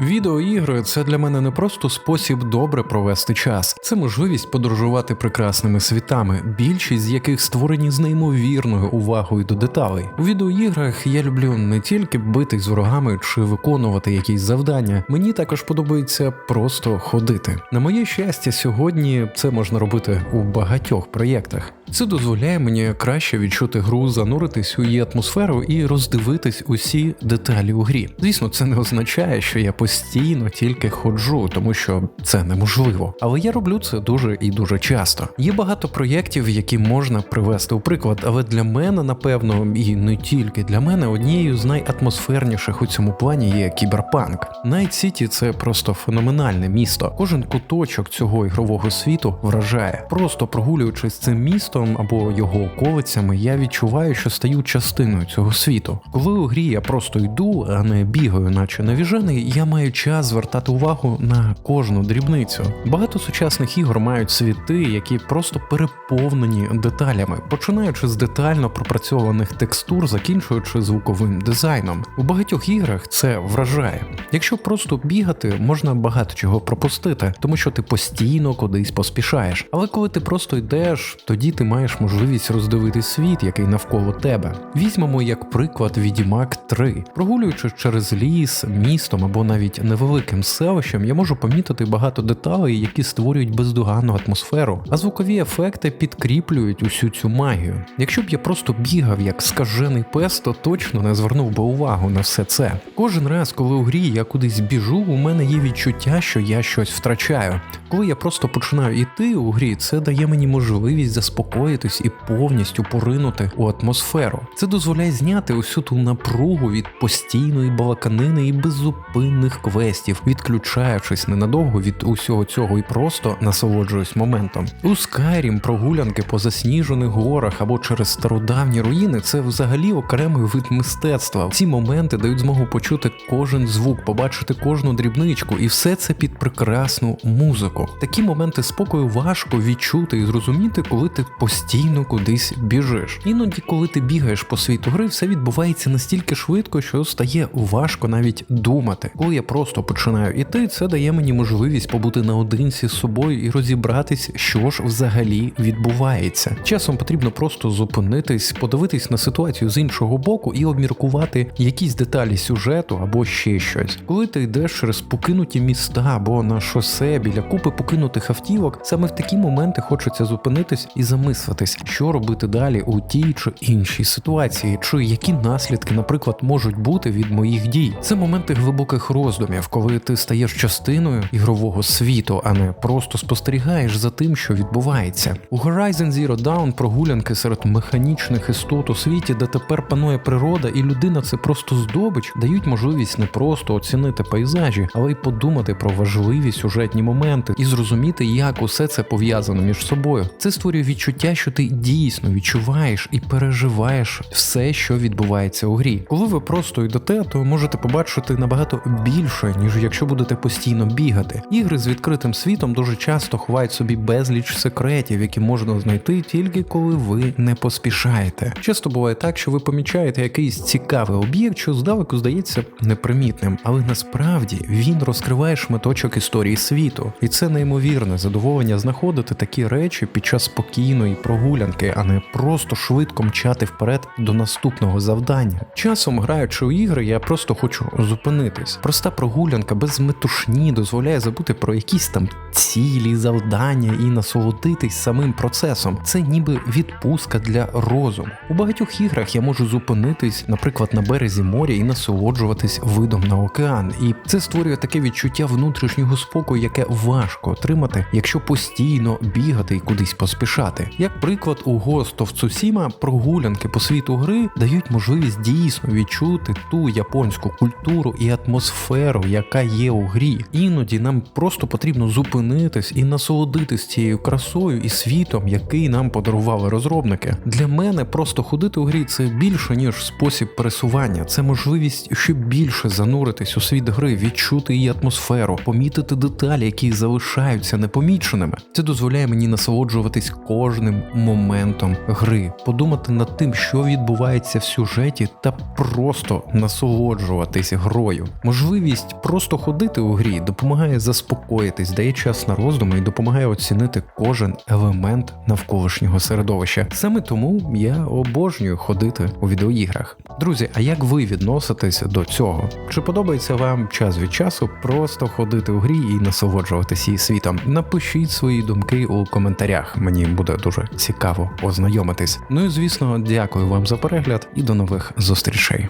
Відеоігри це для мене не просто спосіб добре провести час, це можливість подорожувати прекрасними світами, більшість з яких створені з неймовірною увагою до деталей. У відеоіграх я люблю не тільки битись з ворогами чи виконувати якісь завдання, мені також подобається просто ходити. На моє щастя, сьогодні це можна робити у багатьох проєктах. Це дозволяє мені краще відчути гру, зануритись у її атмосферу і роздивитись усі деталі у грі. Звісно, це не означає, що я постійно тільки ходжу, тому що це неможливо. Але я роблю це дуже і дуже часто. Є багато проєктів, які можна привести у приклад, але для мене, напевно, і не тільки для мене, однією з найатмосферніших у цьому плані є кіберпанк. Найт Сіті це просто феноменальне місто. Кожен куточок цього ігрового світу вражає. Просто прогулюючись цим містом або його околицями, я відчуваю, що стаю частиною цього світу. Коли у грі я просто йду, а не бігаю, наче навіжений, я маю час звертати увагу на кожну дрібницю. Багато сучасних ігор мають світи, які просто переповнені деталями, починаючи з детально пропрацьованих текстур, закінчуючи звуковим дизайном. У багатьох іграх це вражає. Якщо просто бігати, можна багато чого пропустити, тому що ти постійно кудись поспішаєш. Але коли ти просто йдеш, тоді ти маєш можливість роздивити світ, який навколо тебе. Візьмемо як приклад Відімак 3. Прогулюючись через ліс, містом або навіть невеликим селищем, я можу помітити багато деталей, які створюють бездоганну атмосферу, а звукові ефекти підкріплюють усю цю магію. Якщо б я просто бігав як скажений пес, то точно не звернув би увагу на все це. Кожен раз, коли у грі я кудись біжу, у мене є відчуття, що я щось втрачаю. Коли я просто починаю іти у грі, це дає мені можливість заспокоїтись і повністю поринути у атмосферу. Це дозволяє зняти усю ту напругу від постійної балаканини і беззупинних квестів, відключаючись ненадовго від усього цього і просто насолоджуюсь моментом. У Skyrim прогулянки по засніжених горах або через стародавні руїни це взагалі окремий вид мистецтва. Ці моменти дають змогу почути кожен звук, побачити кожну дрібничку, і все це під прекрасну музику. Такі моменти спокою важко відчути і зрозуміти, коли ти постійно кудись біжиш. Іноді, коли ти бігаєш по світу гри, все відбувається настільки швидко, що стає важко навіть думати. Коли я просто починаю іти, це дає мені можливість побути наодинці з собою і розібратись, що ж взагалі відбувається. Часом потрібно просто зупинитись, подивитись на ситуацію з іншого боку і обміркувати якісь деталі сюжету або ще щось. Коли ти йдеш через покинуті міста або на шосе біля купи покинутих автівок, саме в такі моменти хочеться зупинитись і замислитись, що робити далі у тій чи іншій ситуації, чи які наслідки, наприклад, можуть бути від моїх дій. Це моменти глибоких роздумів, коли ти стаєш частиною ігрового світу, а не просто спостерігаєш за тим, що відбувається. У Horizon Zero Dawn прогулянки серед механічних істот у світі, де тепер панує природа, і людина це просто здобич, дають можливість не просто оцінити пейзажі, але й подумати про важливі сюжетні моменти і зрозуміти, як усе це пов'язано між собою. Це створює відчуття, що ти дійсно відчуваєш і переживаєш все, що відбувається у грі. Коли ви просто йдете, то можете побачити набагато більше, ніж якщо будете постійно бігати. Ігри з відкритим світом дуже часто ховають собі безліч секретів, які можна знайти тільки коли ви не поспішаєте. Часто буває так, що ви помічаєте якийсь цікавий об'єкт, що здалеку здається непримітним, але насправді він розкриває шматочок історії світу, і це неймовірне задоволення знаходити такі речі під час спокійної прогулянки, а не просто швидко мчати вперед до наступного завдання. Часом граючи у ігри, я просто хочу зупинитись. Проста прогулянка без метушні дозволяє забути про якісь там цілі, завдання і насолодитись самим процесом. Це ніби відпустка для розуму. У багатьох іграх я можу зупинитись, наприклад, на березі моря і насолоджуватись видом на океан. І це створює таке відчуття внутрішнього спокою, яке важко отримати, якщо постійно бігати і кудись поспішати. Як приклад, у Ghost of прогулянки по світу гри дають можливість дійсно відчути ту японську культуру і атмосферу, яка є у грі. Іноді нам просто потрібно зупинитись і насолодитись цією красою і світом, який нам подарували розробники. Для мене просто ходити у грі це більше ніж спосіб пересування, це можливість ще більше зануритись у світ гри, відчути її атмосферу, помітити деталі, які залишаються залишаються непоміченими. Це дозволяє мені насолоджуватись кожним моментом гри, подумати над тим, що відбувається в сюжеті, та просто насолоджуватись грою. Можливість просто ходити у грі допомагає заспокоїтись, дає час на роздуми і допомагає оцінити кожен елемент навколишнього середовища. Саме тому я обожнюю ходити у відеоіграх. Друзі, а як ви відноситесь до цього? Чи подобається вам час від часу просто ходити у грі і насолоджуватись її світом? Напишіть свої думки у коментарях. Мені буде дуже цікаво ознайомитись. Ну і звісно, дякую вам за перегляд і до нових зустрічей.